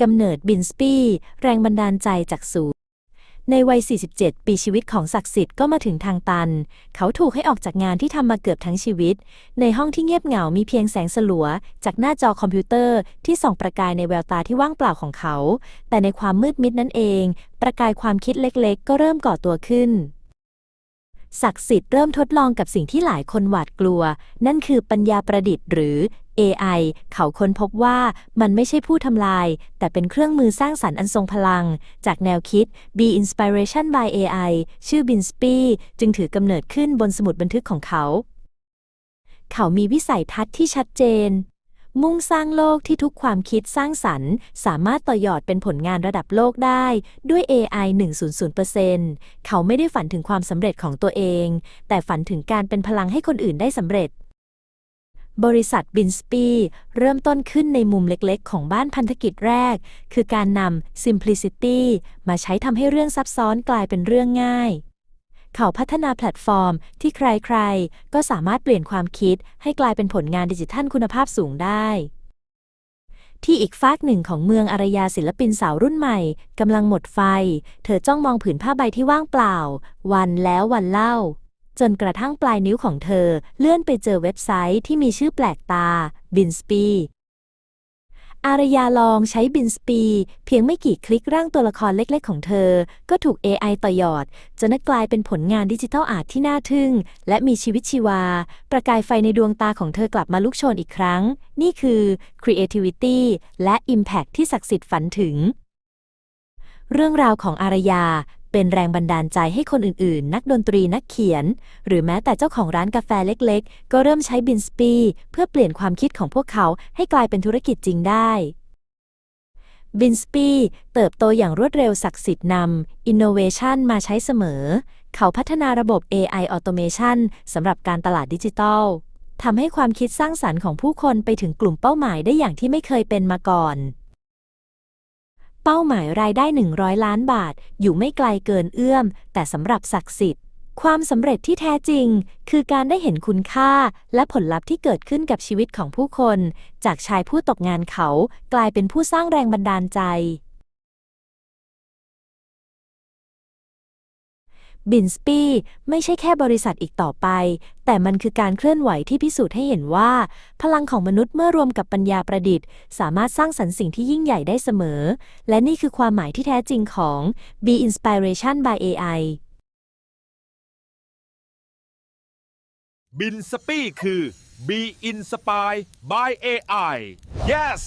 กำเนิดบินสปีแรงบันดาลใจจากศูนย์ในวัย 47 ปีชีวิตของศักดิ์สิทธิ์ก็มาถึงทางตัน เขาถูกให้ออกจากงานที่ทำมาเกือบทั้งชีวิต ในห้องที่เงียบเหงา มีเพียงแสงสลัว จากหน้าจอคอมพิวเตอร์ที่ส่องประกายในแววตาที่ว่างเปล่าของเขา แต่ในความมืดมิดนั่นเอง ประกายความคิดเล็กๆ ก็เริ่มก่อตัวขึ้น ศักดิ์สิทธิ์เริ่มทดลองกับสิ่งที่หลายคนหวาดกลัว นั่นคือปัญญาประดิษฐ์หรือ AI เขาค้นพบว่ามันไม่ใช่ผู้ทำลาย แต่เป็นเครื่องมือสร้างสรรค์อันทรงพลัง จากแนวคิด Be Inspiration by AI ชื่อ Binspe จึงถือกำเนิดขึ้นบนสมุดบันทึกของเขา เขามีวิสัยทัศน์ที่ชัดเจน มุ่งสร้างโลกที่ทุกความคิดสร้างสรรค์ สามารถต่อยอดเป็นผลงานระดับโลกได้ ด้วย AI 100%เขาไม่ได้ฝันถึงความสำเร็จของตัวเอง แต่ฝันถึงการเป็นพลังให้คนอื่นได้สำเร็จบริษัทบินสปีเริ่มต้นขึ้นในมุมเล็กๆ ของบ้านพันธกิจแรก คือการนำ simplicity มาใช้ทำให้เรื่องซับซ้อนกลายเป็นเรื่องง่าย เขาพัฒนาแพลตฟอร์ม ที่ใครๆ ก็สามารถเปลี่ยนความคิด ให้กลายเป็นผลงานดิจิทัลคุณภาพสูงได้ ที่อีกฟากหนึ่งของเมืองอารยาศิลปินสาวรุ่นใหม่กำลังหมดไฟ เธอจ้องมองผืนผ้าใบที่ว่างเปล่า วันแล้ววันเล่า จนกระทั่งปลายนิ้วของเธอเลื่อนไปเจอเว็บไซต์ที่มีชื่อแปลกตา Binspe อารยาลองใช้ Binspe เพียงไม่กี่คลิกร่างตัวละครเล็กๆของเธอ ก็ถูก AI ต่อยอด จนกลายเป็นผลงานดิจิทัลอาร์ตที่น่าทึ่ง และมีชีวิตชีวา ประกายไฟในดวงตาของเธอกลับมาลุกโชนอีกครั้ง นี่คือ creativity และ impact ที่ศักดิ์สิทธิ์ฝันถึง เรื่องราวของอารยา เป็นแรงบันดาลใจให้คนอื่นๆ นักดนตรีนักเขียน หรือแม้แต่เจ้าของร้านกาแฟเล็กๆ ก็เริ่มใช้บินสปีเพื่อเปลี่ยนความคิดของพวกเขาให้กลายเป็นธุรกิจจริงได้บินสปีเติบโตอย่างรวดเร็วศักดิ์สิทธิ์นำ Innovation มาใช้เสมอ เขาพัฒนาระบบ AI Automation สำหรับการตลาดดิจิทัลทำให้ความคิดสร้างสรรค์ของผู้คนไปถึงกลุ่มเป้าหมายได้อย่างที่ไม่เคยเป็นมาก่อน เป้าหมายรายได้ 100 ล้านบาท อยู่ไม่ไกลเกินเอื้อม แต่สำหรับศักดิ์สิทธิ์ ความสำเร็จที่แท้จริง คือการได้เห็นคุณค่า และผลลัพธ์ที่เกิดขึ้นกับชีวิตของผู้คน จากชายผู้ตกงานเขา กลายเป็นผู้สร้างแรงบันดาลใจ บินสปีไม่ใช่แค่บริษัทอีกต่อไป แต่มันคือการเคลื่อนไหวที่พิสูจน์ให้เห็นว่า พลังของมนุษย์เมื่อรวมกับปัญญาประดิษฐ์ สามารถสร้างสรรค์สิ่งที่ยิ่งใหญ่ได้เสมอ และนี่คือความหมายที่แท้จริงของ Be Inspiration by AI บินสปีคือ Be Inspired by AI yes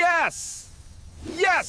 yes yes